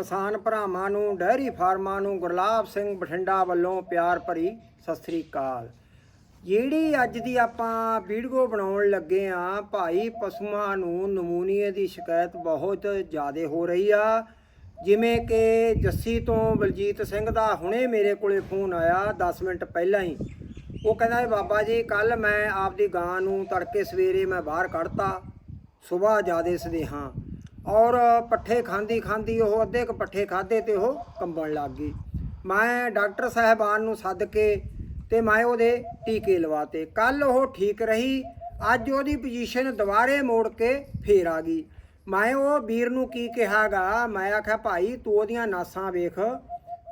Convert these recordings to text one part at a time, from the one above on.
ਕਿਸਾਨ ਭਰਾਵਾਂ ਨੂੰ ਡੈਰੀ ਫਾਰਮਾਂ ਨੂੰ ਗੁਰਲਾਬ ਸਿੰਘ ਬਠਿੰਡਾ ਵੱਲੋਂ ਪਿਆਰ ਭਰੀ ਸਤਿ ਸ੍ਰੀ ਅਕਾਲ। ਜਿਹੜੀ ਅੱਜ ਦੀ ਆਪਾਂ ਵੀਡੀਓ ਬਣਾਉਣ ਲੱਗੇ ਆ ਭਾਈ ਪਸ਼ੂਆਂ ਨੂੰ ਨਮੂਨੀਏ ਦੀ ਸ਼ਿਕਾਇਤ ਬਹੁਤ ਜ਼ਿਆਦਾ ਹੋ ਰਹੀ ਆ। ਜਿਵੇਂ ਕਿ ਜੱਸੀ ਤੋਂ ਬਲਜੀਤ ਸਿੰਘ ਦਾ ਹੁਣੇ ਮੇਰੇ ਕੋਲੇ ਫੋਨ ਆਇਆ 10 ਮਿੰਟ ਪਹਿਲਾਂ ਹੀ। ਉਹ ਕਹਿੰਦਾ ਬਾਬਾ ਜੀ ਕੱਲ ਮੈਂ ਆਪਦੀ ਗਾਂ ਨੂੰ ਤੜਕੇ ਸਵੇਰੇ ਮੈਂ ਬਾਹਰ ਕੱਢਤਾ। ਸਵੇਰ ਜਿਆਦੇ ਸਦੇਹਾਂ। ਔਰ ਪੱਠੇ ਖਾਂਦੀ ਖਾਂਦੀ ਉਹ ਅੱਧੇ ਕ ਪੱਠੇ ਖਾਦੇ ਤੇ ਉਹ ਕੰਬਣ ਲੱਗ ਗਈ। ਮੈਂ ਡਾਕਟਰ ਸਾਹਿਬਾਨ ਨੂੰ ਸੱਦ ਕੇ ਤੇ ਮੈਂ ਉਹਦੇ ਟੀਕੇ ਲਵਾਤੇ। ਕੱਲ ਉਹ ਠੀਕ ਰਹੀ, ਅੱਜ ਉਹਦੀ ਪੋਜੀਸ਼ਨ ਦੁਬਾਰੇ ਮੋੜ ਕੇ ਫੇਰ ਆ ਗਈ। ਮੈਂ ਉਹ ਵੀਰ ਨੂੰ ਕੀ ਕਿਹਾਗਾ, ਮੈਂ ਆਖਿਆ, ਭਾਈ, ਤੂੰ ਉਹਦੀਆਂ ਨਾਸਾਂ ਵੇਖ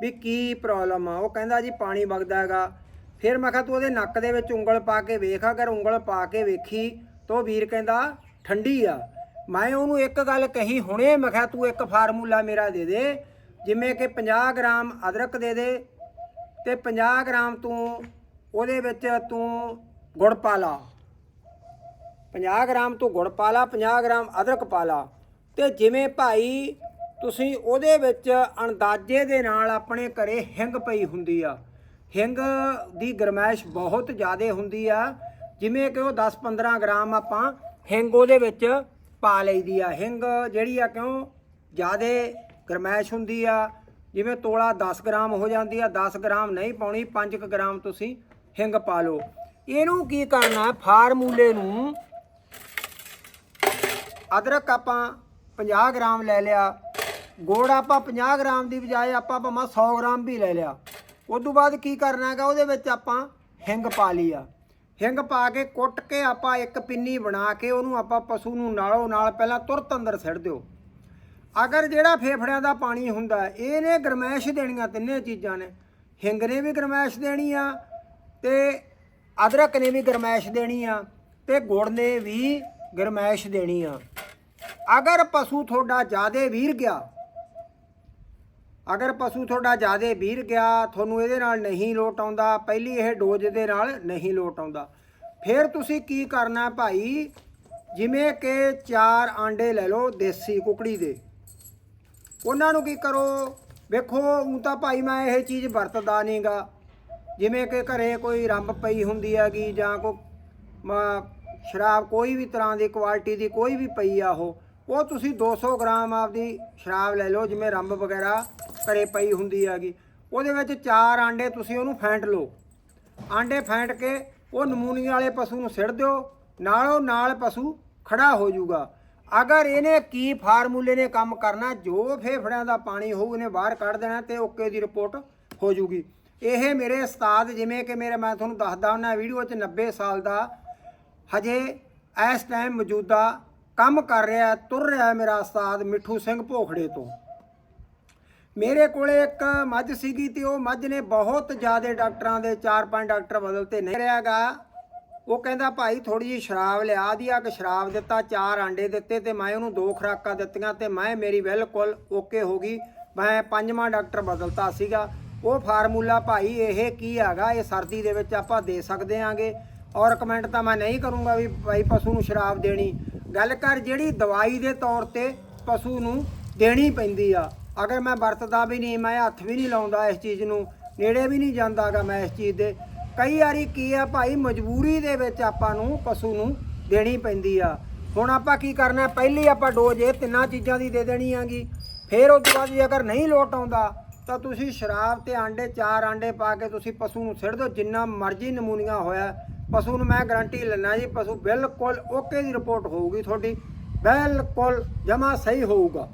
ਵੀ ਕੀ ਪ੍ਰੋਬਲਮ ਆ। ਉਹ ਕਹਿੰਦਾ, ਜੀ, ਪਾਣੀ ਵਗਦਾ ਹੈਗਾ। ਫਿਰ ਮੈਂ ਕਿਹਾ, ਤੂੰ ਉਹਦੇ ਨੱਕ ਦੇ ਵਿੱਚ ਉਂਗਲ ਪਾ ਕੇ ਵੇਖ, ਅਗਰ ਉਂਗਲ ਪਾ ਕੇ ਵੇਖੀ ਤਾਂ ਉਹ ਵੀਰ ਕਹਿੰਦਾ, ਠੰਡੀ ਆ। ਮੈਂ ਉਹਨੂੰ ਇੱਕ ਗੱਲ ਕਹੀ ਹੁਣੇ, ਮੈਂ ਕਿਹਾ ਤੂੰ ਇੱਕ ਫਾਰਮੂਲਾ ਮੇਰਾ ਦੇ ਦੇ, ਜਿਵੇਂ ਕਿ 50 ਗ੍ਰਾਮ ਅਦਰਕ ਦੇ ਦੇ ਤੇ 50 ਗ੍ਰਾਮ ਤੂੰ ਉਹਦੇ ਵਿੱਚ ਤੂੰ ਗੁੜ ਪਾ ਲਾ। 50 ਗ੍ਰਾਮ ਤੂੰ ਗੁੜ ਪਾ ਲਾ 50 ਗ੍ਰਾਮ ਅਦਰਕ ਪਾ ਲਾ। ਤੇ ਜਿਵੇਂ ਭਾਈ ਤੁਸੀਂ ਉਹਦੇ ਵਿੱਚ ਅੰਦਾਜ਼ੇ ਦੇ ਨਾਲ ਆਪਣੇ ਘਰੇ ਹਿੰਗ ਪਈ ਹੁੰਦੀ ਆ। ਹਿੰਗ ਦੀ ਗਰਮੈਸ਼ ਬਹੁਤ ਜ਼ਿਆਦਾ ਹੁੰਦੀ ਆ। ਜਿਵੇਂ ਕਿ ਉਹ 10-15 ਗ੍ਰਾਮ ਆਪਾਂ ਹਿੰਗ ਉਹਦੇ ਵਿੱਚ ਪਾ ਲਈਦੀ ਆ, ਹਿੰਗ ਜਿਹੜੀ ਆ ਕਿਉਂ ਜ਼ਿਆਦਾ ਗਰਮੈਸ਼ ਹੁੰਦੀ ਆ, ਜਿਵੇਂ ਤੋਲਾ 10 ਗ੍ਰਾਮ ਹੋ ਜਾਂਦੀ ਆ 10 ਗ੍ਰਾਮ ਨਹੀਂ ਪਾਉਣੀ 5 ਗ੍ਰਾਮ ਤੁਸੀਂ ਹਿੰਗ ਪਾ ਲਓ। ਇਹਨੂੰ ਕੀ ਕਰਨਾ, ਫਾਰਮੂਲੇ ਨੂੰ ਅਦਰਕ ਆਪਾਂ 50 ਗ੍ਰਾਮ ਲੈ ਲਿਆ, ਗੁੜ ਆਪਾਂ 50 ਗ੍ਰਾਮ ਦੀ ਬਜਾਏ ਆਪਾਂ ਭਾਵੇਂ 100 ਗ੍ਰਾਮ ਵੀ ਲੈ ਲਿਆ। ਉਸ ਤੋਂ ਬਾਅਦ ਕੀ ਕਰਨਾ ਹੈਗਾ, ਉਹਦੇ ਵਿੱਚ ਆਪਾਂ ਹਿੰਗ ਪਾ ਲਈ ਆ। ਹਿੰਗ ਪਾ ਕੇ ਕੁੱਟ ਕੇ ਆਪਾਂ ਇੱਕ ਪਿੰਨੀ ਬਣਾ ਕੇ ਉਹਨੂੰ ਆਪਾਂ ਪਸ਼ੂ ਨੂੰ ਨਾਲੋਂ ਨਾਲ ਪਹਿਲਾਂ ਤੁਰਤ ਅੰਦਰ ਸਿੱਟ ਦਿਓ। ਅਗਰ ਜਿਹੜਾ ਫੇਫੜਿਆਂ ਦਾ ਪਾਣੀ ਹੁੰਦਾ ਇਹਨੇ ਗਰਮੈਸ਼ ਦੇਣੀਆਂ ਤਿੰਨੇ ਚੀਜ਼ਾਂ ਨੇ। ਹਿੰਗ ਨੇ ਵੀ ਗਰਮੈਸ਼ ਦੇਣੀ ਆ ਤੇ ਅਦਰਕ ਨੇ ਵੀ ਗਰਮੈਸ਼ ਦੇਣੀ ਆ ਤੇ ਗੁੜ ਨੇ ਵੀ ਗਰਮੈਸ਼ ਦੇਣੀ ਆ। ਅਗਰ ਪਸ਼ੂ ਤੁਹਾਡਾ ਜ਼ਿਆਦੇ ਵੀਰ ਗਿਆ ਅਗਰ ਪਸ਼ੂ ਤੁਹਾਡਾ ਜ਼ਿਆਦਾ ਵੀਰ ਗਿਆ, ਤੁਹਾਨੂੰ ਇਹਦੇ ਨਾਲ ਨਹੀਂ ਲੋਟ ਆਉਂਦਾ, ਪਹਿਲੀ ਇਹ ਡੋਜ਼ ਦੇ ਨਾਲ ਨਹੀਂ ਲੋਟ ਆਉਂਦਾ। ਫਿਰ ਤੁਸੀਂ ਕੀ ਕਰਨਾ ਭਾਈ? ਜਿਵੇਂ ਕਿ ਚਾਰ ਆਂਡੇ ਲੈ ਲਓ ਦੇਸੀ ਕੁਕੜੀ ਦੇ। ਉਹਨਾਂ ਨੂੰ ਕੀ ਕਰੋ? ਵੇਖੋ ਉਹ ਤਾਂ ਭਾਈ ਮੈਂ ਇਹ ਚੀਜ਼ ਵਰਤਦਾ ਨਹੀਂਗਾ। ਜਿਵੇਂ ਕਿ ਘਰੇ ਕੋਈ ਰੰਬ ਪਈ ਹੁੰਦੀ ਹੈਗੀ ਜਾਂ ਕੋ ਸ਼ਰਾਬ ਕੋਈ ਵੀ ਤਰ੍ਹਾਂ ਦੀ ਕੁਆਲਿਟੀ ਦੀ ਕੋਈ ਵੀ ਪਈ ਆ ਉਹ ਉਹ ਤੁਸੀਂ 200 ਗ੍ਰਾਮ ਆਪਦੀ ਸ਼ਰਾਬ ਲੈ ਲਓ, ਜਿਵੇਂ ਰੰਬ ਵਗੈਰਾ। ਘਰੇ ਪਈ ਹੁੰਦੀ ਹੈਗੀ। ਉਹਦੇ ਵਿੱਚ ਚਾਰ ਆਂਡੇ ਤੁਸੀਂ ਉਹਨੂੰ ਫੈਂਟ ਲਓ। ਆਂਡੇ ਫੈਂਟ ਕੇ ਉਹ ਨਮੂਨੀਏ ਵਾਲੇ ਪਸ਼ੂ ਨੂੰ ਸਿੜ ਦਿਓ। ਨਾਲੋਂ ਨਾਲ ਪਸ਼ੂ ਖੜਾ ਹੋ ਜਾਊਗਾ। ਅਗਰ ਇਹਨੇ ਕੀ ਫਾਰਮੂਲੇ ਨੇ ਕੰਮ ਕਰਨਾ, ਜੋ ਫੇਫੜਿਆਂ ਦਾ ਪਾਣੀ ਹੋਊ ਇਹਨੇ ਬਾਹਰ ਕੱਢ ਦੇਣਾ ਤੇ ਓਕੇ ਦੀ ਰਿਪੋਰਟ ਹੋ ਜੂਗੀ ਇਹ ਮੇਰੇ ਉਸਤਾਦ ਜਿਵੇਂ ਕਿ ਮੇਰੇ ਮੈਂ ਤੁਹਾਨੂੰ ਦੱਸਦਾ ਹੁੰਦਾ, ਵੀਡੀਓ 'ਚ 90 ਸਾਲ ਦਾ ਹਜੇ ਇਸ ਟਾਈਮ ਮੌਜੂਦਾ ਕੰਮ ਕਰ ਰਿਹਾ, ਤੁਰ ਰਿਹਾ ਮੇਰਾ ਉਸਤਾਦ ਮਿੱਠੂ ਸਿੰਘ ਭੋਖੜੇ ਤੋਂ। ਮੇਰੇ ਕੋਲੇ ਇੱਕ ਮੱਝ ਸੀਗੀ ਤੇ ਉਹ ਮੱਝ ਨੇ ਬਹੁਤ ਜ਼ਿਆਦਾ ਡਾਕਟਰਾਂ ਦੇ 4-5 ਡਾਕਟਰ ਬਦਲਤੇ ਨਹੀਂ ਰਿਹਾਗਾ। ਉਹ ਕਹਿੰਦਾ, ਭਾਈ ਥੋੜੀ ਜਿਹੀ ਸ਼ਰਾਬ ਲਿਆ ਦੀ ਆ ਕਿ ਸ਼ਰਾਬ ਦਿੱਤਾ, ਚਾਰ ਆਂਡੇ ਦਿੱਤੇ ਤੇ ਮੈਂ ਉਹਨੂੰ ਦੋ ਖੁਰਾਕਾਂ ਦਿੱਤੀਆਂ ਤੇ ਮੈਂ ਮੇਰੀ ਬਿਲਕੁਲ ਓਕੇ ਹੋ ਗਈ। ਮੈਂ ਪੰਜਵਾਂ ਡਾਕਟਰ ਬਦਲਤਾ ਸੀਗਾ। ਉਹ ਫਾਰਮੂਲਾ, ਭਾਈ, ਇਹ ਕੀ ਹੈਗਾ? ਇਹ ਸਰਦੀ ਦੇ ਵਿੱਚ ਆਪਾਂ ਦੇ ਸਕਦੇ ਆਂਗੇ। ਔਰ ਕਮੈਂਟ ਤਾਂ ਮੈਂ ਨਹੀਂ ਕਰੂੰਗਾ ਵੀ ਭਾਈ ਪਸ਼ੂ ਨੂੰ ਸ਼ਰਾਬ ਦੇਣੀ। ਗੱਲ ਕਰ, ਜਿਹੜੀ ਦਵਾਈ ਦੇ ਤੌਰ ਤੇ ਪਸ਼ੂ ਨੂੰ ਦੇਣੀ ਪੈਂਦੀ ਆ ਅਗਰ ਮੈਂ ਵਰਤਦਾ ਵੀ ਨਹੀਂ, ਮੈਂ ਹੱਥ ਵੀ ਨਹੀਂ ਲਾਉਂਦਾ ਇਸ ਚੀਜ਼ ਨੂੰ, ਨੇੜੇ ਵੀ ਨਹੀਂ ਜਾਂਦਾਗਾ ਮੈਂ ਇਸ ਚੀਜ਼ ਦੇ। ਕਈ ਵਾਰੀ ਕੀ ਆ ਭਾਈ, ਮਜਬੂਰੀ ਦੇ ਵਿੱਚ ਆਪਾਂ ਨੂੰ ਪਸ਼ੂ ਨੂੰ ਦੇਣੀ ਪੈਂਦੀ ਆ। ਹੁਣ ਆਪਾਂ ਕੀ ਕਰਨਾ, ਪਹਿਲੀ ਆਪਾਂ ਡੋਜ਼ ਇਹ ਤਿੰਨਾਂ ਚੀਜ਼ਾਂ ਦੀ ਦੇ ਦੇਣੀ ਆਗੀ। ਫਿਰ ਉਸ ਤੋਂ ਬਾਅਦ ਜੇ ਅਗਰ ਨਹੀਂ ਲੋਟ ਆਉਂਦਾ, ਤਾਂ ਤੁਸੀਂ ਸ਼ਰਾਬ ਤੇ ਆਂਡੇ, ਚਾਰ ਆਂਡੇ ਪਾ ਕੇ ਤੁਸੀਂ ਪਸ਼ੂ ਨੂੰ ਸਿੱਟ ਦਿਓ, ਜਿੰਨਾ ਮਰਜ਼ੀ ਨਮੂਨੀਆ ਹੋਇਆ। ਪਸ਼ੂ ਨੂੰ ਮੈਂ ਗਾਰੰਟੀ ਲੈਣਾ ਜੀ, ਪਸ਼ੂ ਬਿਲਕੁਲ ਓਕੇ ਦੀ ਰਿਪੋਰਟ ਹੋਊਗੀ ਤੁਹਾਡੀ। ਬਿਲਕੁਲ ਜਮਾ ਸਹੀ ਹੋਊਗਾ।